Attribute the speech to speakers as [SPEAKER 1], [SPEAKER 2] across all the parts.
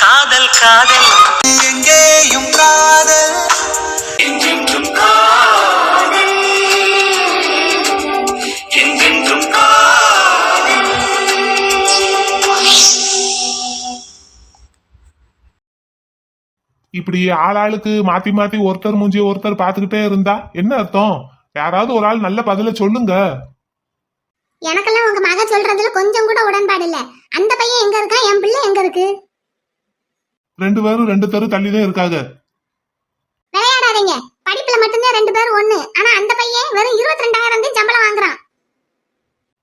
[SPEAKER 1] காதல் காதல்.
[SPEAKER 2] எங்கேயும் காதல்.
[SPEAKER 3] இப்படி ஆளாளுக்கு மாத்தி மாத்தி ஒருத்தர் மூஞ்சி ஒருத்தர் பாத்துக்கிட்டே இருந்தா என்ன அர்த்தம்? யாராவது ஒரு ஆள் நல்ல பதில சொல்லுங்க.
[SPEAKER 4] எனக்கெல்லாம் உங்க மக சொல்றதுல கொஞ்சம் கூட உடன்பாடு இல்ல. அந்த பையன் எங்க இருக்கான்? என் பிள்ளை எங்க இருக்கு?
[SPEAKER 3] ரெண்டு பேரும் ரெண்டு தெரு தள்ளி தான் இருக்காங்க.
[SPEAKER 4] விளையாடாதீங்க. படிப்புல மட்டும்தான் ரெண்டு பேரும் ஒண்ணு. ஆனா அந்த பையன் வெறும் இருபத்தி ரெண்டாயிரம் தான் சம்பளம் வாங்குறான்.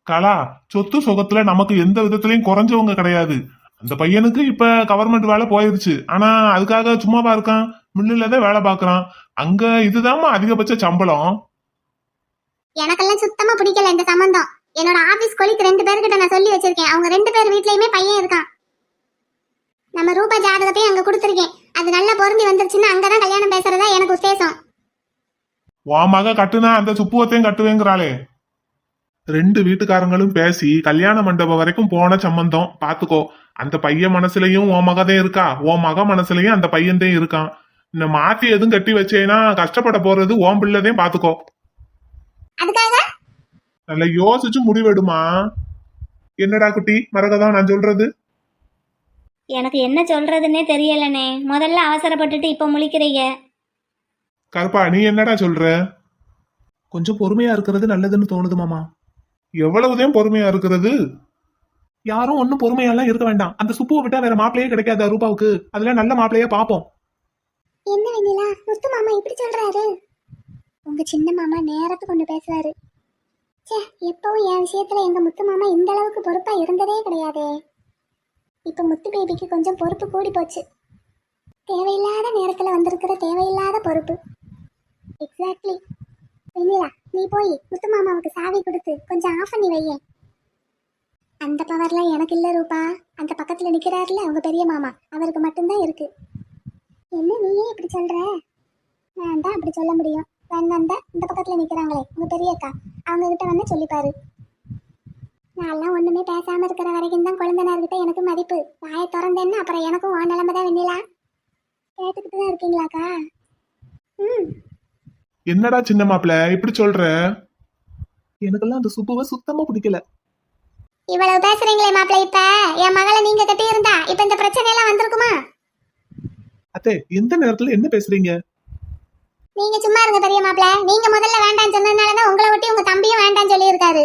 [SPEAKER 3] கலா சொத்து சுகத்துல நமக்கு எந்த விதத்திலயும் குறைஞ்சவங்க கிடையாது. அந்த பையனுக்கு இப்ப கவர்மெண்ட் வேலை போயிருச்சு. ஆனா அதுக்காக சும்மாவா இருக்கான். மில்லுல தான் வேலை பார்க்கறான். அங்க இதுதாம்மா அதிகபட்ச சம்பளம்.
[SPEAKER 4] எனக்கெல்லாம் சுத்தமா பிடிக்கல இந்த சம்பந்தம். என்னோட ஆபீஸ் கொலிக்கு ரெண்டு பேர்கிட்ட நான் சொல்லி வச்சிருக்கேன். அவங்க ரெண்டு பேர் வீட்லயுமே பையன் இருக்கான். நம்ம ரூபா ஜாதகத்தையும் அங்க கொடுத்துருக்கேன். அது நல்லா பொருந்தி வந்துருச்சுன்னா அங்கதான் கல்யாணம் பேசுறதா எனக்கு உத்தேசம்.
[SPEAKER 3] உன் மக கட்டுனா அந்த சுப்புவத்தையும் கட்டுவேங்கிறாளே. ரெண்டு வீட்டுக்காரங்களும் பேசி கல்யாண மண்டபம் வரைக்கும் போன சம்பந்தம். பாத்துக்கோ அந்த பையன் மனசுலயும் உன் மகதான் இருக்கா? உன் மக மனசுலயும் அந்த பையன்தான் இருக்கான். இந்த மாத்தி எதுவும் கட்டி வச்சேன்னா கஷ்டப்பட போறது உன் பிள்ளைதையும் பாத்துக்கோ. நல்லா யோசிச்சு முடிவெடுமா? என்னடா குட்டி மரகதம் நான் சொல்றது?
[SPEAKER 5] எனக்கு என்ன சொல்றதுன்னே தெரியலனே முதல்ல அவசரப்பட்டுட்டு இப்போ முழிக்கிறீங்க.
[SPEAKER 3] கருப்பா நீ என்னடா சொல்ற?
[SPEAKER 6] கொஞ்சம் பொறுமையா இருக்கிறது நல்லதுன்னு தோணுது மாமா.
[SPEAKER 3] எவ்வளவுதான் பொறுமையா இருக்கிறது?
[SPEAKER 6] யாரும் ஒன்னும் பொறுமையாலாம் இருக்க வேண்டாம். அந்த சுப்புவை விட்டா வேற மாப்பிளையே கிடைக்காத ரூபாவுக்கு அதுல நல்ல மாப்பிளையே பாப்போம்
[SPEAKER 4] என்ன வெண்ணிலா? முத்து மாமா இப்படி சொல்றாரு? உங்க சின்ன மாமா நேரத்துக்கு கொண்டு பேசுவாரு. ச்சே எப்பவும் என் விஷயத்துல எங்க முத்து மாமா இந்த அளவுக்கு பொறுப்பா இருந்ததே கிடையாதே. இப்போ முத்து பேபிக்கு கொஞ்சம் பொறுப்பு கூடி போச்சு. தேவையில்லாத நேரத்தில் வந்திருக்கிற தேவையில்லாத பொறுப்பு. எக்ஸாக்ட்லி வெண்ணிலா நீ போய் முத்து மாமாவுக்கு சாவி கொடுத்து கொஞ்சம் ஆஃப் பண்ணி வையேன் அந்த பவர்லாம் எனக்கு இல்லை ரூபா. அந்த பக்கத்தில் நிற்கிறாருல அவங்க பெரிய மாமா அவருக்கு மட்டும்தான் இருக்கு. என்ன நீயே இப்படி சொல்கிற நான் தான் அப்படி சொல்ல முடியும். வேணாம் இந்த பக்கத்தில் நிற்கிறாங்களே உங்கள் பெரிய அக்கா அவங்க கிட்ட வந்து சொல்லிப்பாரு. நான்லாம் ஒண்ணுமே பேசாம இருக்கிற வரைக்கும் தான் குழந்தைனார்கிட்ட எனக்கு மதிப்பு. வாயை திறந்தேன்னா அப்புறம் எனக்கும் உன் நிலைமை தான் வெண்ணிலா. கேட்டுக்கிட்டு தான் இருக்கீங்களாக்கா? ம்.
[SPEAKER 3] என்னடா சின்ன மாப்பிள்ள இப்படி சொல்ற?
[SPEAKER 6] எனக்கெல்லாம் அந்த சுப்புவை சுத்தமா பிடிக்கல.
[SPEAKER 4] இவ்வளவு பேசுறீங்களே மாப்பிள்ள இப்ப? என் மகளை நீங்க கட்டி இருந்தா இப்ப இந்த பிரச்சனை எல்லாம் வந்திருக்குமா?
[SPEAKER 6] அத்தை எந்த நேரத்துல என்ன பேசுறீங்க?
[SPEAKER 4] நீங்க சும்மா இருங்க பெரிய மாப்பிள்ள நீங்க முதல்ல வேண்டாம்னு சொன்னதுனாலதான் உங்களை ஒட்டி உங்க தம்பியும் வேண்டாம்னு சொல்லியிருக்காரு.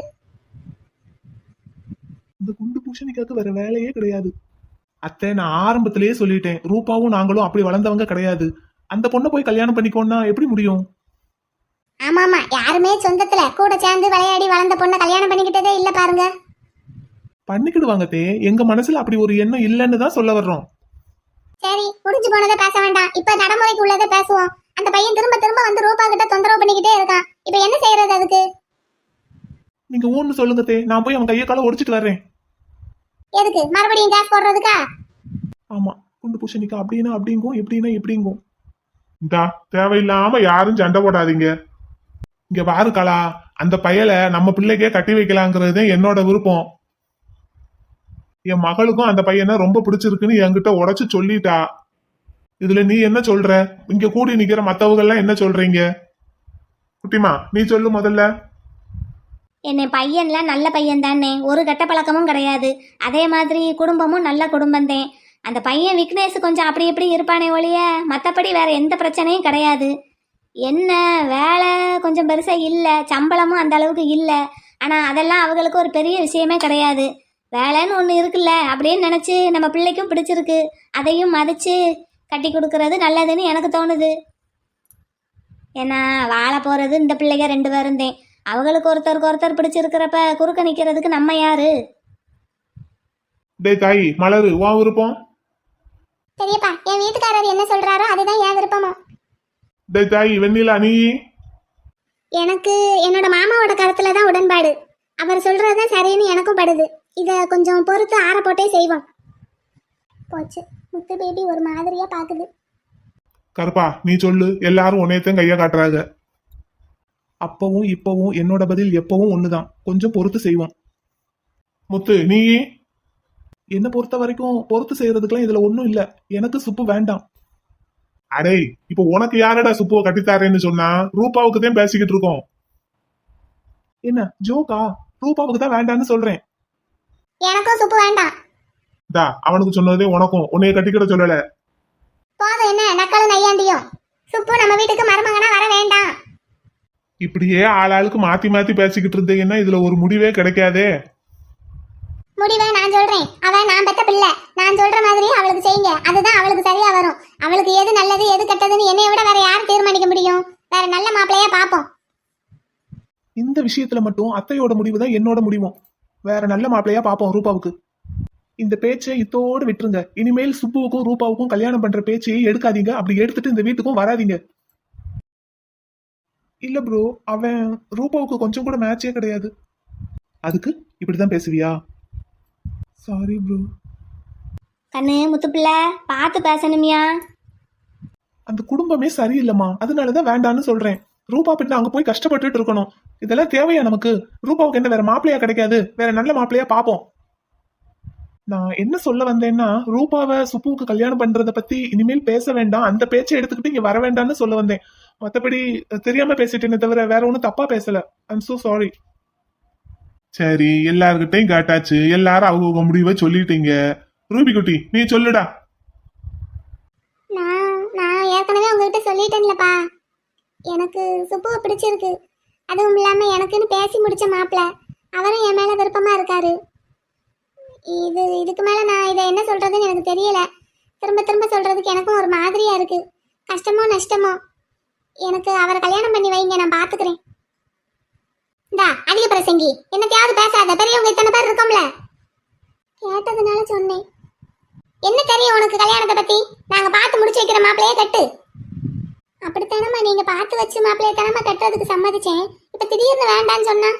[SPEAKER 6] இந்த குண்டு பூஷணிக்காக்கு வேற வேலையே கிடையாது. அத்தை நான் ஆரம்பத்திலேயே சொல்லிட்டேன். ரூபாவும் நாங்களும் அப்படி வளர்ந்தவங்க கிடையாது. அந்த பொண்ணை போய் கல்யாணம் பண்ணிக்கோன்னா எப்படி முடியும்?
[SPEAKER 4] ஆமா ஆமா யாருமே சொந்தத்துல கூட சேர்ந்து விளையாடி வளர்ந்த பொண்ணை கல்யாணம் பண்ணிக்கிட்டதே இல்ல பாருங்க.
[SPEAKER 6] பண்ணிக்கிடுவாங்க தே எங்க மனசுல அப்படி ஒரு எண்ணம் இல்லைன்னு தான் சொல்ல வர்றோம்.
[SPEAKER 4] சரி முடிஞ்சு போனதை பேச வேண்டாம். இப்ப நடைமுறைக்கு உள்ளதை பேசுவோம். அந்த பையன் திரும்ப திரும்ப வந்து ரூபா கிட்ட தொந்தரவு பண்ணிக்கிட்டே இருக்கான். இப்ப என்ன செய்யறது அதுக்கு?
[SPEAKER 6] நீங்க ஊன்னு சொல்லுங்க தே நான் போய் அவன் கையை காலை ஒடிச்சிட்டு வர்றேன்.
[SPEAKER 4] எதுக்கு? மறுபடியும் கேஸ் போடுறதுக்கா?
[SPEAKER 6] ஆமா குண்டு பூஷணிக்கா அப்படின்னா அப்படிங்கும் எப்படின்னா எப்படிங்கும்
[SPEAKER 3] இந்தா தேவையில்லாம யாரும் சண்டை போடாதீங்க. இங்க பாரு கலா அந்த பயலை நம்ம பிள்ளைக்கே கட்டி வைக்கலாங்கிறது தான் என்னோட விருப்பம். என் மகளுக்கும் அந்த பையனை ரொம்ப பிடிச்சிருக்குன்னு என்கிட்ட உடச்சு சொல்லிட்டா. இதுல நீ என்ன சொல்ற? இங்க கூடி நிக்கிற மத்தவங்க எல்லாம் என்ன சொல்றீங்க? குட்டிமா நீ சொல்லு முதல்ல.
[SPEAKER 5] என்னை பையன்லாம் நல்ல பையன் தானே ஒரு கெட்ட பழக்கமும் கிடையாது. அதே மாதிரி குடும்பமும் நல்ல குடும்பந்தேன். அந்த பையன் விக்னேஷ் கொஞ்சம் அப்படி இப்படி இருப்பானே ஒழிய மற்றபடி வேற எந்த பிரச்சனையும் கிடையாது. என்ன வேலை கொஞ்சம் பெருசாக இல்லை சம்பளமும் அந்த அளவுக்கு இல்லை. ஆனால் அதெல்லாம் அவங்களுக்கு ஒரு பெரிய விஷயமே கிடையாது. வேலைன்னு ஒன்று இருக்குல்ல அப்படின்னு நினச்சி நம்ம பிள்ளைக்கும் பிடிச்சிருக்கு. அதையும் மதித்து கட்டி கொடுக்கறது நல்லதுன்னு எனக்கு தோணுது. ஏன்னா வாழ போகிறது இந்த பிள்ளைங்க ரெண்டு பேருந்தேன். அவங்களுக்கு ஒருத்தருக்கு ஒருத்தர் பிடிச்சிருக்கிறப்ப குறுக்க நிற்கிறதுக்கு நம்ம யாரு?
[SPEAKER 3] டேய் தாய் மலரு உன் விருப்பம்.
[SPEAKER 4] பெரியப்பா என் வீட்டுக்காரர் என்ன சொல்றாரோ அதுதான் என் விருப்பமும்
[SPEAKER 3] டேய் தாய் வெண்ணிலா நீ?
[SPEAKER 4] எனக்கு என்னோட மாமாவோட கருத்துல தான் உடன்பாடு. அவர் சொல்றதுதான் சரின்னு எனக்கும் படுது. இத கொஞ்சம் பொறுத்து ஆற போட்டே செய்வோம். போச்சு. முத்து பேபி ஒரு மாதிரியா பாக்குது.
[SPEAKER 3] கருப்பா நீ சொல்லு. எல்லாரும் உன்னையத்தையும் கைய காட்டுறாங்க.
[SPEAKER 6] அப்பவும் இப்பவும் என்னோட பதில் எப்பவும் ஒண்ணுதான். கொஞ்சம் பொறுத்து செய்வோம்.
[SPEAKER 3] முத்து நீ? என்ன பொறுத்த வரைக்கும் பொறுத்து செய்யறதுக்கெல்லாம் இதுல ஒண்ணும் இல்ல. எனக்கு சுப்பு வேண்டாம்.
[SPEAKER 7] அடே இப்ப உனக்கு யாரடா சுப்புவை கட்டித்தாரேன்னு சொன்னா? ரூபாவுக்கு தான் பேசிக்கிட்டு இருக்கோம்.
[SPEAKER 3] என்ன ஜோக்கா? ரூபாவுக்கு தான் வேண்டான்னு சொல்றேன்.
[SPEAKER 4] எனக்கும் சுப்பு வேண்டாம்.
[SPEAKER 7] தா அவனுக்கு சொன்னதே உனக்கும். உன்னைய கட்டிக்கிட சொல்லல.
[SPEAKER 4] போதும் என்ன நக்கலும் நையாண்டியும். சுப்பு நம்ம வீட்டுக்கு மருமகனா வர வேண்டாம்
[SPEAKER 7] இப்படியே ஆளாளுக்கு மாத்தி மாத்தி பேசிக்கிட்டு இருந்தீங்கன்னா இதுல ஒரு முடிவே கிடைக்காதே.
[SPEAKER 4] முடிவை நான் சொல்றேன். அவன் நான் பெத்த பிள்ளை. நான் சொல்ற மாதிரி அவளுக்கு செய்யுங்க. அதுதான் அவளுக்கு சரியா வரும். அவளுக்கு எது நல்லது எது கெட்டதுன்னு என்னைய விட வேற யார் தீர்மானிக்க முடியும்? வேற நல்ல மாப்பிள்ளையா பாப்போம்
[SPEAKER 3] இந்த விஷயத்துல மட்டும் அத்தையோட முடிவு தான் என்னோட முடிவும் வேற நல்ல மாப்பிள்ளையா பாப்போம் ரூபாவுக்கு. இந்த பேச்சை இத்தோடு விட்டுருங்க. இனிமேல் சுப்புவுக்கும் ரூபாவுக்கும் கல்யாணம் பண்ற பேச்சையே எடுக்காதீங்க. அப்படி எடுத்துட்டு இந்த வீட்டுக்கும் வராதீங்க. இல்ல ப்ரோ அவன் ரூபாவுக்கு கொஞ்சம் கூட மேட்சே கிடையாது. அதுக்கு இப்படிதான் பேசுவியா? சாரி ப்ரோ
[SPEAKER 5] கண்ணு முத்துப்பிள்ளை பார்த்து பேசணுமியா?
[SPEAKER 3] அந்த குடும்பமே சரியில்லைம்மா. அதனாலதான் வேண்டான்னு சொல்றேன். ரூபா பின்ன அங்க போய் கஷ்டப்பட்டுட்டு இருக்கணும். இதெல்லாம் தேவையா நமக்கு? ரூபாவுக்கு என்ன வேற மாப்பிள்ளையா கிடைக்காது. வேற நல்ல மாப்பிள்ளையா பாப்போம் நான் என்ன சொல்ல வந்தேன்னா ரூபாவை சுப்புவுக்கு கல்யாணம் பண்றத பத்தி இனிமேல் பேச வேண்டாம். அந்த பேச்சை எடுத்துக்கிட்டு இங்க வர வேண்டாம்னு சொல்ல வந்தேன். மத்தபடி அஹ், தெரியாம பேசிட்டேனே தவிர வேற ஒண்ணும் தப்பா பேசல. ஐம் so சாரி
[SPEAKER 7] சரி எல்லார்கிட்டையும் காட்டாச்சு. எல்லாரும் அவங்க முடிவை சொல்லிட்டீங்க. ரூபி குட்டி நீ சொல்லுடா.
[SPEAKER 4] நான் நான் ஏற்கனவே உங்ககிட்ட சொல்லிட்டேன்லப்பா. எனக்கு சுப்புவை பிடிச்சிருக்கு. அதுவும் இல்லாம எனக்குன்னு பேசி முடிச்ச மாப்பிள்ள அவரும் என் மேல விருப்பமா இருக்காரு. இது இதுக்கு மேல நான் இதை என்ன சொல்றதுன்னு எனக்கு தெரியல. திரும்ப திரும்ப சொல்றதுக்கு எனக்கும் ஒரு மாதிரியா இருக்கு. கஷ்டமோ நஷ்டமோ எனக்கு அவரை கல்யாணம் பண்ணி வைங்க நான் பாத்துக்கிறேன். இந்தா அதிக பிரசங்கி என்னத்தையாவது பேசாத பெரியவங்க இத்தனை பேர் இருக்கோம்ல? கேட்டதுனால சொன்னேன். என்ன தெரியும் உனக்கு கல்யாணத்தை பத்தி? நாங்க பார்த்து முடிச்சு வைக்கிற மாப்பிளையே கட்டு. அப்படித்தானம்மா நீங்க பார்த்து வச்சு மாப்பிளைய தானம்மா கட்டுறதுக்கு சம்மதிச்சேன். இப்ப திடீர்னு வேண்டான்னு சொன்னா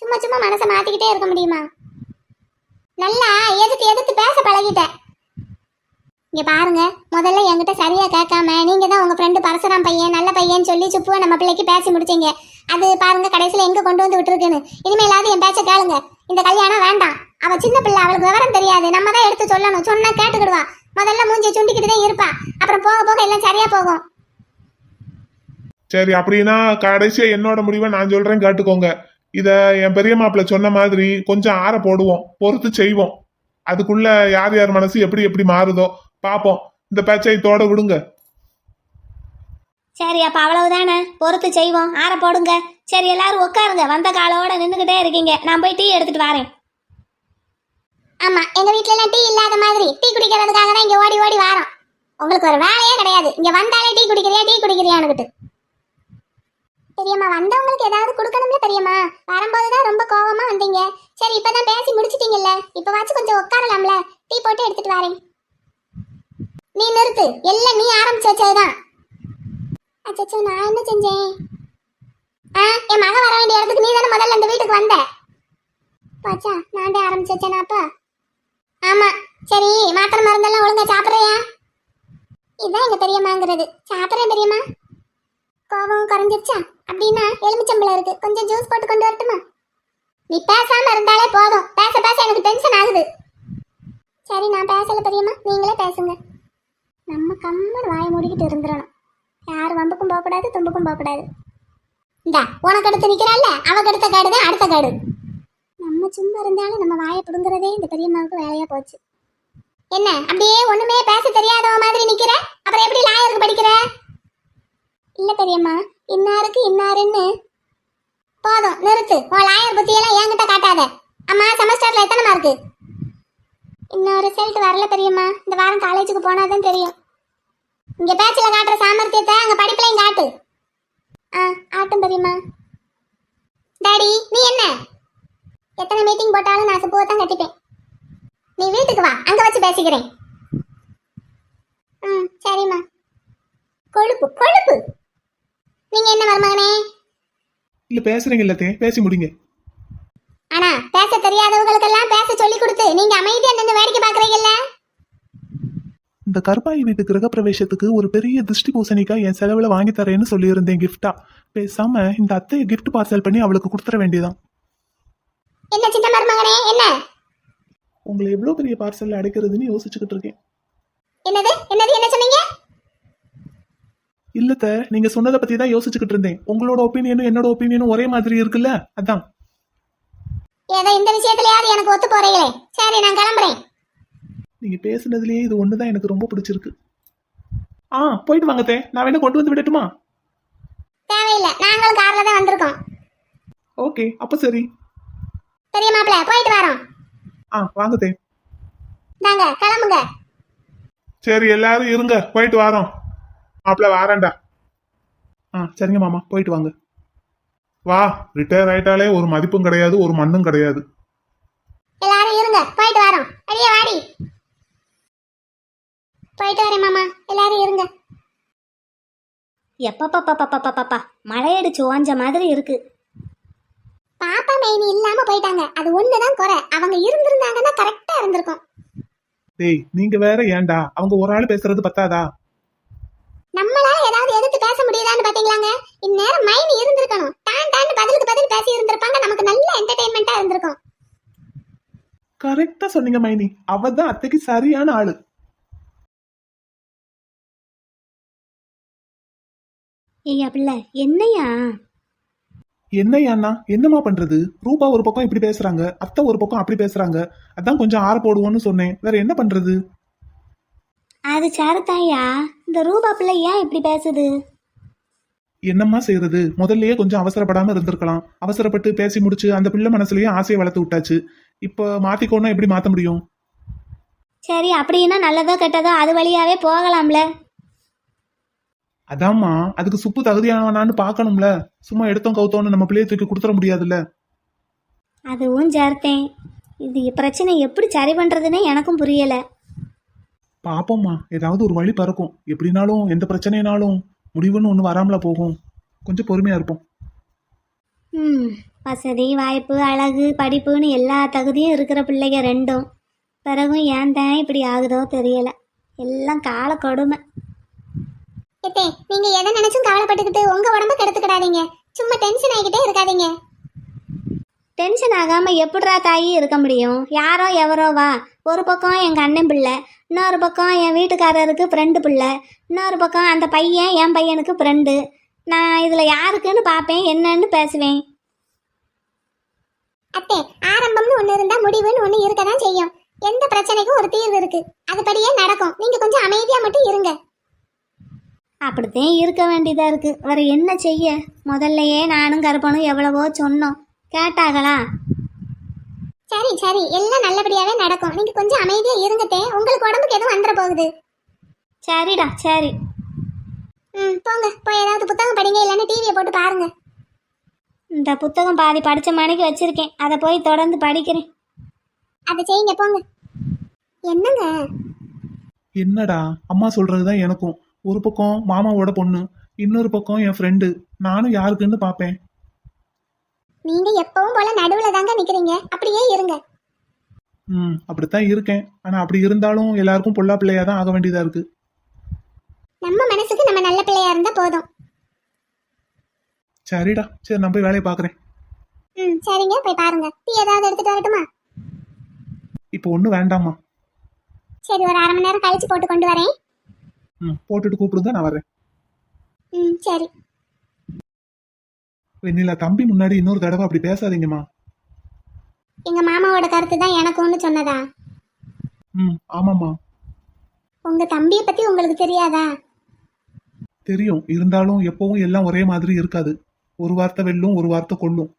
[SPEAKER 4] சும்மா சும்மா மனசை மாத்திக்கிட்டே இருக்க முடியுமா? நல்லா எதுக்கு எதுக்கு பேச பழகிட்ட. இங்க பாருங்க முதல்ல என்கிட்ட சரியா கேட்காம நீங்க தான் உங்க ஃப்ரெண்டு பரசுராம் பையன் நல்ல பையன் சொல்லி சுப்புவை நம்ம பிள்ளைக்கு பேசி முடிச்சீங்க. அது பாருங்க கடைசியில எங்க கொண்டு வந்து விட்டுருக்குன்னு. இனிமேலாவது என் பேச்ச கேளுங்க. இந்த கல்யாணம் வேண்டாம். அவ சின்ன பிள்ளை அவளுக்கு விவரம் தெரியாது. நம்ம தான் எடுத்து சொல்லணும். சொன்னா கேட்டுக்கிடுவா. முதல்ல மூஞ்சி சுண்டிக்கிட்டு தான் இருப்பா. அப்புறம் போக போக எல்லாம் சரியா போகும்.
[SPEAKER 7] சரி அப்படின்னா கடைசியா என்னோட முடிவை நான் சொல்றேன் கேட்டுக்கோங்க. இத என் பெரிய மாப்பிள்ள சொன்ன மாதிரி கொஞ்சம் ஆற போடுவோம். பொறுத்து செய்வோம். அதுக்குள்ள யார் யார் மனசு எப்படி எப்படி மாறுதோ பாப்போம். இந்த பேச்சை தோட விடுங்க.
[SPEAKER 5] சரி அப்போ அவ்வளவுதானே? பொறுத்து செய்வோம். ஆற போடுங்க. சரி எல்லாரும் உட்காருங்க. வந்த காலோட நின்றுக்கிட்டே இருக்கீங்க. நான் போய் டீ எடுத்துட்டு வரேன்.
[SPEAKER 4] ஆமா எங்க வீட்ல எல்லாம் டீ இல்லாத மாதிரி டீ குடிக்கிறதுக்காக தான் இங்க ஓடி ஓடி வாரோம். உங்களுக்கு ஒரு வேலையே கிடையாது. இங்க வந்தாலே டீ குடிக்கிறியா டீ குடிக்கிறியான்னுகிட்டு. பெரியம்மா வந்தவங்களுக்கு ஏதாவது கொடுக்கணும்ல பெரியம்மா? வரும்போது தான் ரொம்ப கோவமா வந்தீங்க. சரி இப்பதான் பேசி முடிச்சிட்டீங்கல்ல. இப்ப வாச்சு கொஞ்சம் உட்காரலாம்ல. டீ போட்டு எடுத்துட்டு வரேன். நீ நிறுத்து. எல்லாம் நீ ஆரம்பிச்சு வச்சதுதான். அச்சச்சோ நான் என்ன செஞ்சேன்? ஆ என் மகன் வர வேண்டிய இடத்துக்கு நீ தானே முதல்ல இந்த வீட்டுக்கு வந்த? பாச்சா நான் தான் ஆரம்பிச்சு வச்சேனா அப்பா? ஆமா. சரி மாத்திரை மருந்தெல்லாம் ஒழுங்கா சாப்பிட்றியா? இதுதான் எங்க பெரியம்மாங்கிறது. சாப்பிட்றேன் பெரியம்மா. கோபம் குறைஞ்சிருச்சா? அப்படின்னா எலுமிச்சம்பளம் இருக்கு. கொஞ்சம் ஜூஸ் போட்டு கொண்டு வரட்டுமா? நீ பேசாம இருந்தாலே போதும். பேச பேச எனக்கு டென்ஷன் ஆகுது. சரி நான் பேசல பெரியம்மா. நீங்களே பேசுங்க. நம்ம கம்மன் வாயை மூடிக்கிட்டு இருந்துடணும் யார் வம்புக்கும் போகக்கூடாது தும்புக்கும் போகக்கூடாது. இந்தா உனக்கு அடுத்து நிக்கிறாள்ல? அவக்கு அடுத்த காடு தான் அடுத்த காடு. நம்ம சும்மா இருந்தாலும் நம்ம வாயை பிடுங்குறதே இந்த பெரியம்மாவுக்கு வேலையாக போச்சு. என்ன அப்படியே ஒன்றுமே பேச தெரியாதவ மாதிரி நிற்கிற அப்புறம் எப்படி லாயருக்கு படிக்கிற? இல்லை பெரியம்மா இன்னாருக்கு இன்னாருன்னு. போதும் நிறுத்து. உன் லாயர் புத்தியெல்லாம் என்கிட்ட காட்டாத. அம்மா செமஸ்டரில் எத்தனை மார்க்கு இன்னும் ரிசல்ட் வரல பெரியம்மா. இந்த வாரம் காலேஜுக்கு போனாதான் தெரியும். இங்க பேச்சில் காட்டுற சாமர்த்தியத்தை அங்க படிப்புலையும் காட்டு. ஆ ஆட்டும் பெரியம்மா. டாடி நீ என்ன? எத்தனை மீட்டிங் போட்டாலும் நான் சுப்புவை தான் கட்டிப்பேன். நீ வீட்டுக்கு வா அங்க வச்சு பேசிக்கிறேன். ம் சரிம்மா. கொழுப்பு கொழுப்பு. நீங்க என்ன மருமகனே?
[SPEAKER 3] இல்ல பேசுறீங்க இல்லத்தே பேசி முடிங்க.
[SPEAKER 4] ஆனா பேச தெரியாதவங்களுக்கெல்லாம் பேச சொல்லி கொடுத்து நீங்க அமைதியா நின்று வேடிக்கை பாக்குறீங்கல்ல
[SPEAKER 3] இந்த கருப்பாயி வீட்டு கிரக பிரவேசத்துக்கு ஒரு பெரிய திருஷ்டி பூசணிக்காய் என் செலவுல வாங்கி தரேன்னு சொல்லியிருந்தேன் கிஃப்டா பேசாம இந்த அத்தையை கிஃப்ட் பார்சல் பண்ணி அவளுக்கு கொடுத்துற வேண்டியதான்
[SPEAKER 4] என்ன சின்ன மருமகனே என்ன?
[SPEAKER 3] உங்களை எவ்வளோ பெரிய பார்சல்ல அடைக்கிறதுன்னு யோசிச்சுக்கிட்டு இருக்கேன்.
[SPEAKER 4] என்னது? என்னது? என்ன சொன்னீங்க?
[SPEAKER 3] இல்ல த நீங்க சொன்னதை பத்தி தான் யோசிச்சுக்கிட்டு இருந்தேன். உங்களோட ஒப்பீனியனும் என்னோட ஒப்பீனியனும் ஒரே மாதிரி இருக்குல்ல? அதான்.
[SPEAKER 4] ஏதோ இந்த விஷயத்துலயாவது எனக்கு ஒத்து போறீங்களே. சரி நான் கிளம்புறேன்.
[SPEAKER 3] நீங்க பேசுனதுலயே இது ஒண்ணுதான் எனக்கு ரொம்ப பிடிச்சிருக்கு. ஆ போயிட்டு வாங்க தே. நான் வேணா கொண்டு வந்து விடட்டுமா?
[SPEAKER 4] தேவையில்லை. நாங்களும் கார்ல தான் வந்திருக்கோம்.
[SPEAKER 3] ஓகே அப்ப சரி.
[SPEAKER 4] பெரிய மாப்பிள்ள போயிட்டு வரோம்.
[SPEAKER 3] ஆ வாங்க தே.
[SPEAKER 4] தாங்க கிளம்புங்க.
[SPEAKER 8] சரி எல்லாரும் இருங்க. போயிட்டு வரோம். மாப்பிள்ள வாரேன்டா
[SPEAKER 3] ஆ சரிங்க மாமா போயிட்டு வாங்க.
[SPEAKER 8] வா ரிட்டையர் ஆயிட்டாலே ஒரு மதிப்பும் கிடையாது ஒரு மண்ணும் கிடையாது.
[SPEAKER 4] எல்லாரும் இருங்க போயிட்டு வரோம். அடியே வாடி. போயிட்டு வரேன் மாமா எல்லாரும் இருங்க.
[SPEAKER 5] எப்பப்பப்பப்பப்பப்பப்பா மழையடிச்சு ஓஞ்ச மாதிரி இருக்கு.
[SPEAKER 4] பாப்பா மெயின் இல்லாம போயிட்டாங்க. அது ஒண்ணுதான் குறை. அவங்க இருந்திருந்தாங்கன்னா கரெக்டா இருந்திருக்கும்.
[SPEAKER 3] டேய் நீங்க வேற ஏன்டா? அவங்க ஒரு ஆள் பேசுறது பத்தாதா?
[SPEAKER 4] நம்மளால ஏதாவது எதிர்த்து பேச முடியுதான்னு பாத்தீங்களாங்க? இந்நேரம் மைனி இருந்திருக்கணும். டான் டான் பதிலுக்கு பதில் பேசி இருந்திருப்பாங்க. நமக்கு நல்ல என்டர்டைன்மெண்டா இருந்திருக்கும்.
[SPEAKER 3] கரெக்டா சொன்னீங்க மைனி. அவ தான் அத்தைக்கு சரியான ஆளு.
[SPEAKER 5] ஐயா பிள்ளை என்னையா?
[SPEAKER 3] என்னையாண்ணா என்னம்மா பண்றது? ரூபா ஒரு பக்கம் இப்படி பேசுறாங்க அத்தை ஒரு பக்கம் அப்படி பேசுறாங்க. அதான் கொஞ்சம் ஆற போடுவோன்னு சொன்னேன். வேற என்ன பண்றது?
[SPEAKER 5] அது சரிதாய்யா இந்த ரூபா பிள்ளை ஏன் இப்படி பேசுது?
[SPEAKER 3] என்னம்மா செய்யறது முதல்லயே கொஞ்சம் அவசரப்படாம இருந்திருக்கலாம். அவசரப்பட்டு பேசி முடிச்சு அந்த பிள்ளை மனசுலயே ஆசையை வளர்த்து விட்டாச்சு. இப்ப மாத்திக்கோன்னா எப்படி மாத்த முடியும்?
[SPEAKER 5] சரி அப்படின்னா நல்லதோ கெட்டதோ அது வழியாவே போகலாம்ல.
[SPEAKER 3] அதாம்மா அதுக்கு சுப்பு தகுதியானவனான்னு பார்க்கணும்ல. சும்மா எடுத்தோம் கவுத்தோன்னு நம்ம பிள்ளைய தூக்கி கொடுத்துட முடியாதுல்ல.
[SPEAKER 5] அதுவும் சேர்த்தேன் இது பிரச்சனை எப்படி சரி பண்றதுன்னு எனக்கும் புரியல.
[SPEAKER 3] பாப்போம்மா ஏதாவது ஒரு வழி பறக்கும். எப்படினாலும் எந்த பிரச்சனைனாலும் முடிவுன்னு ஒன்று வராமல போகும். கொஞ்சம் பொறுமையா இருப்போம்.
[SPEAKER 5] ம் வசதி வாய்ப்பு அழகு படிப்புன்னு எல்லா தகுதியும் இருக்கிற பிள்ளைங்க ரெண்டும். பிறகும் ஏன் தான் இப்படி ஆகுதோ தெரியல. எல்லாம் கால கொடுமை.
[SPEAKER 4] எத்தே நீங்க எதை நினைச்சும் கவலைப்பட்டுக்கிட்டு உங்க உடம்ப கெடுத்துக்கிடாதீங்க. சும்மா டென்ஷன் ஆகிக்கிட்டே இருக்காதீங்க.
[SPEAKER 5] டென்ஷன் ஆகாம எப்படிரா தாயி இருக்க முடியும்? யாரோ எவரோ வா. ஒரு பக்கம் எங்க அண்ணன் பிள்ளை இன்னொரு பக்கம் என் வீட்டுக்காரருக்கு ஃப்ரெண்டு பிள்ளை இன்னொரு பக்கம் அந்த பையன் என் பையனுக்கு ஃப்ரெண்டு நான் இதுல யாருக்குன்னு பார்ப்பேன் என்னன்னு பேசுவேன்.
[SPEAKER 4] அத்தே ஆரம்பம்னு ஒண்ணு இருந்தா முடிவுன்னு ஒண்ணு இருக்க தான் செய்யும். எந்த பிரச்சனைக்கும் ஒரு தீர்வு இருக்கு. அதுபடியே நடக்கும். நீங்க கொஞ்சம் அமைதியா மட்டும் இருங்க.
[SPEAKER 5] அப்படித்தான் இருக்க வேண்டியதா இருக்கு. வேற என்ன செய்ய? முதல்லயே நானும் கருப்பனும் எவ்வளவோ சொன்னோம். கேட்டாங்களா
[SPEAKER 4] சரி சரி. எல்லாம் நல்லபடியாவே நடக்கும். நீங்க கொஞ்சம் அமைதியா இருங்கத்தே. உங்களுக்கு உடம்புக்கு எதுவும் வந்துட போகுது.
[SPEAKER 5] சரிடா சரி.
[SPEAKER 4] ம் போங்க. போய் ஏதாவது புத்தகம் படிங்க இல்லைன்னா டிவியை போட்டு பாருங்க.
[SPEAKER 5] இந்த புத்தகம் பாதி படிச்ச மணிக்கு வச்சிருக்கேன். அதை போய் தொடர்ந்து படிக்கிறேன்.
[SPEAKER 4] அதை செய்யுங்க போங்க. என்னங்க?
[SPEAKER 3] என்னடா? அம்மா சொல்றதுதான் எனக்கும். ஒரு பக்கம் மாமாவோட பொண்ணு இன்னொரு பக்கம் என் ஃப்ரெண்டு நானும் யாருக்குன்னு பார்ப்பேன்.
[SPEAKER 4] நீங்க எப்பவும் போல நடுவுல தாங்க நிக்கிறீங்க. அப்படியே இருங்க.
[SPEAKER 3] ம் அப்படித்தான் இருக்கேன். ஆனா அப்படி இருந்தாலும் எல்லாருக்கும் பொல்லா பிள்ளையா தான் ஆக வேண்டியதா இருக்கு.
[SPEAKER 4] நம்ம மனசுக்கு நம்ம நல்ல பிள்ளையா இருந்தா போதும்.
[SPEAKER 3] சரிடா. சரி நான் போய் வேலையை பார்க்குறேன்.
[SPEAKER 4] ம் சரிங்க. போய் பாருங்க. டீ ஏதாவது எடுத்துட்டு வரட்டுமா?
[SPEAKER 3] இப்போ ஒன்றும் வேண்டாம்மா.
[SPEAKER 4] சரி ஒரு அரை மணி நேரம் கழிச்சு போட்டு கொண்டு வரேன்.
[SPEAKER 3] ம் போட்டுட்டு கூப்பிடுங்க நான் வரேன்.
[SPEAKER 4] ம் சரி.
[SPEAKER 3] வெண்ணிலா தம்பி முன்னாடி இன்னொரு தடவை அப்படி பேசாதீங்கம்மா.
[SPEAKER 4] எங்க மாமாவோட கருத்து தான் எனக்கு ஒன்று சொன்னதா?
[SPEAKER 3] ம் ஆமாம்மா.
[SPEAKER 4] உங்க தம்பியை பத்தி உங்களுக்கு தெரியாதா?
[SPEAKER 3] தெரியும். இருந்தாலும் எப்பவும் எல்லாம் ஒரே மாதிரி இருக்காது. ஒரு வார்த்தை வெல்லும் ஒரு வார்த்தை கொல்லும்.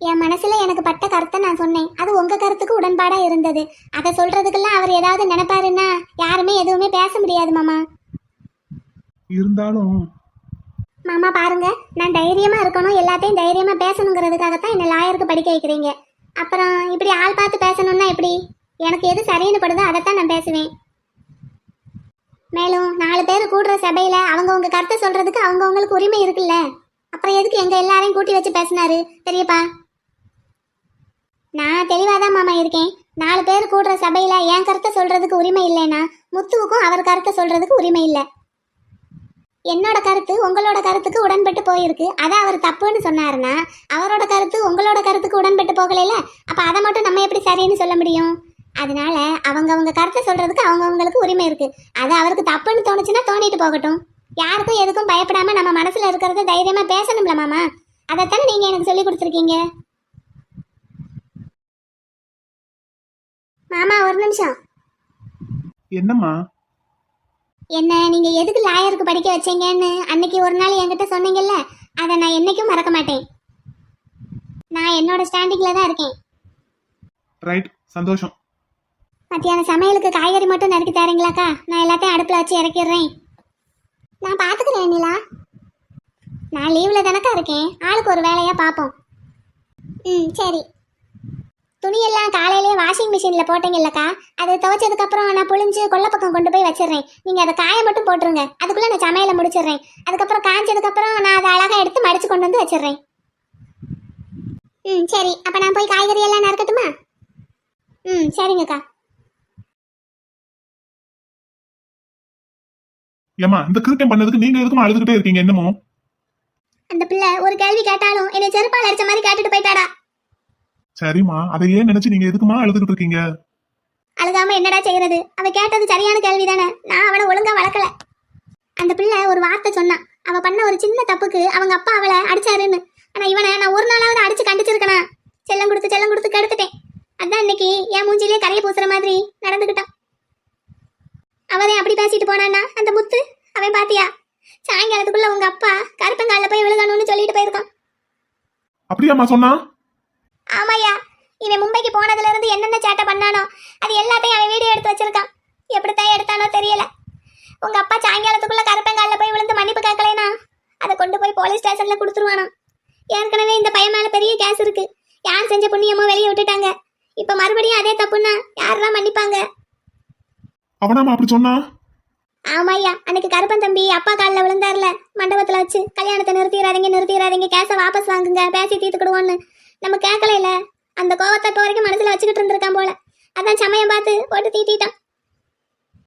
[SPEAKER 4] என் மனசுல எனக்கு பட்ட கருத்தை நான் சொன்னேன். அது உங்க கருத்துக்கு உடன்பாடா இருந்தது. அதை சொல்றதுக்கெல்லாம் அவர் ஏதாவது நினைப்பாருன்னா யாருமே எதுவுமே பேச முடியாது மாமா.
[SPEAKER 3] இருந்தாலும்
[SPEAKER 4] மாமா பாருங்க. நான் தைரியமா இருக்கணும் எல்லாத்தையும் தைரியமா பேசணுங்கிறதுக்காகத்தான் என்னை லாயருக்கு படிக்க வைக்கிறீங்க. அப்புறம் இப்படி ஆள் பார்த்து பேசணும்னா எப்படி? எனக்கு எது சரின்னு படுதோ அதைத்தான் நான் பேசுவேன். மேலும் நாலு பேர் கூடுற சபையில அவங்கவுங்க கருத்தை சொல்றதுக்கு அவங்கவுங்களுக்கு உரிமை இருக்குல்ல? அப்புறம் எதுக்கு எங்க எல்லாரையும் கூட்டி வச்சு பேசினாரு பெரியப்பா? நான் தெளிவாதான் மாமா இருக்கேன். நாலு பேர் கூடுற சபையில என் கருத்தை சொல்றதுக்கு உரிமை இல்லைன்னா முத்துவுக்கும் அவர் கருத்தை சொல்றதுக்கு உரிமை இல்லை. என்னோட கருத்து உங்களோட கருத்துக்கு உடன்பட்டு போயிருக்கு. அதை அவர் தப்புன்னு சொன்னாருன்னா அவரோட கருத்து உங்களோட கருத்துக்கு உடன்பட்டு போகலையில அப்ப அதை மட்டும் நம்ம எப்படி சரின்னு சொல்ல முடியும்? அதனால அவங்கவுங்க கருத்தை சொல்றதுக்கு அவங்கவுங்களுக்கு உரிமை இருக்கு. அது அவருக்கு தப்புன்னு தோணுச்சுன்னா தோண்டிட்டு போகட்டும். யாருக்கும் எதுக்கும் பயப்படாம நம்ம மனசுல இருக்கிறத தைரியமா பேசணும்ல மாமா? அதைத்தானே நீங்க எனக்கு சொல்லி கொடுத்துருக்கீங்க. மாமா ஒரு நிமிஷம்.
[SPEAKER 6] என்னம்மா?
[SPEAKER 4] என்ன நீங்க எதுக்கு லாயருக்கு படிக்க வச்சீங்கன்னு அன்னைக்கு ஒரு நாள் என்கிட்ட சொன்னீங்கல்ல அதை நான் என்னைக்கும் மறக்க மாட்டேன். நான் என்னோட ஸ்டாண்டிங்ல தான் இருக்கேன்.
[SPEAKER 6] ரைட் சந்தோஷம்.
[SPEAKER 4] மத்தியானம் சமையலுக்கு காய்கறி மட்டும் நறுக்கி தரீங்களாக்கா? நான் எல்லாத்தையும் அடுப்பில் வச்சு இறக்கிடுறேன். நான் பார்த்துக்கிறேன் நிலா. நான் லீவில் தானக்கா இருக்கேன். ஆளுக்கு ஒரு வேலையாக பார்ப்போம் ம் சரி. துணியெல்லாம் காலையிலேயே வாஷிங் மிஷினில் போட்டீங்கல்லக்கா அதை துவைச்சதுக்கப்புறம் நான் புழிஞ்சு கொல்லை பக்கம் கொண்டு போய் வச்சிடுறேன். நீங்கள் அதை காய மட்டும் போட்டுருங்க. அதுக்குள்ளே நான் சமையலை முடிச்சிடுறேன். அதுக்கப்புறம் காய்ச்சதுக்கப்புறம் நான் அதை அழகாக எடுத்து மடித்து கொண்டு வந்து வச்சிடுறேன். ம் சரி. அப்போ நான் போய் காய்கறி எல்லாம் நறுக்கட்டுமா? ம் சரிங்கக்கா.
[SPEAKER 9] ஏமா இந்த கிரிக்கெட் பண்ணதுக்கு நீங்க எதுக்குமா அழுதுகிட்டே இருக்கீங்க? என்னமோ?
[SPEAKER 4] அந்த பிள்ளை ஒரு கேள்வி கேட்டாலும் என்னை செருப்பால் அடிச்ச மாதிரி கேட்டுட்டு போயிட்டாடா.
[SPEAKER 9] சரிம்மா அதை ஏன் நினைச்சு நீங்க எதுக்குமா அழுதுகிட்டு இருக்கீங்க?
[SPEAKER 4] அழுகாம என்னடா செய்யறது? அவ கேட்டது சரியான கேள்வி தானே நான் அவனை ஒழுங்கா வளர்க்கல. அந்த பிள்ளை ஒரு வார்த்தை சொன்னான் அவ பண்ண ஒரு சின்ன தப்புக்கு அவங்க அப்பா அவளை அடிச்சாருன்னு. ஆனா இவனை நான் ஒரு நாளாவது அடிச்சு கண்டிச்சிருக்கனா? செல்லம் கொடுத்து செல்லம் கொடுத்து கெடுத்துட்டேன். அதான் இன்னைக்கு என் மூஞ்சிலே கரையை பூசுற மாதிரி நடந்துக்கிட்டான் அவன் அப்படி பேசிட்டு போனான்னா அந்த முத்து அவன் பாத்தியா? சாயங்காலத்துக்குள்ள உங்க அப்பா கருப்பங்காலில் போய் விழுகணும்னு சொல்லிட்டு போயிருக்கான்.
[SPEAKER 9] அப்படியாம்மா சொன்னா
[SPEAKER 4] ஆமாய்யா இவன் மும்பைக்கு போனதுல இருந்து என்னென்ன சேட்டை பண்ணானோ அது எல்லாத்தையும் அவன் வீடியோ எடுத்து வச்சிருக்கான். எப்படித்தான் எடுத்தானோ தெரியல. உங்க அப்பா சாயங்காலத்துக்குள்ள கருப்பங்காலில் போய் விழுந்து மன்னிப்பு கேட்கலைனா அதை கொண்டு போய் போலீஸ் ஸ்டேஷன்ல கொடுத்துருவானா ஏற்கனவே இந்த பையன் மேல பெரிய கேஸ் இருக்கு. யார் செஞ்ச புண்ணியமோ வெளியே விட்டுட்டாங்க. இப்ப மறுபடியும் அதே தப்புன்னா யாரெல்லாம் மன்னிப்பாங்க?
[SPEAKER 9] அவனாமா அப்படி சொன்னா?
[SPEAKER 4] ஆமாய்யா அன்னைக்கு கருப்பன் தம்பி அப்பா காலில் விழுந்தார்ல மண்டபத்துல வச்சு கல்யாணத்தை நிறுத்திடாதீங்க நிறுத்திடாதீங்க கேஸை வாபஸ் வாங்குங்க பேசி தீர்த்துக்கிடுவோன்னு. நம்ம கேட்கல அந்த கோவத்தை இப்போ வரைக்கும் மனசுல வச்சுக்கிட்டு இருந்திருக்கான் போல. அதான் சமயம் பார்த்து போட்டு தீட்டிட்டான்.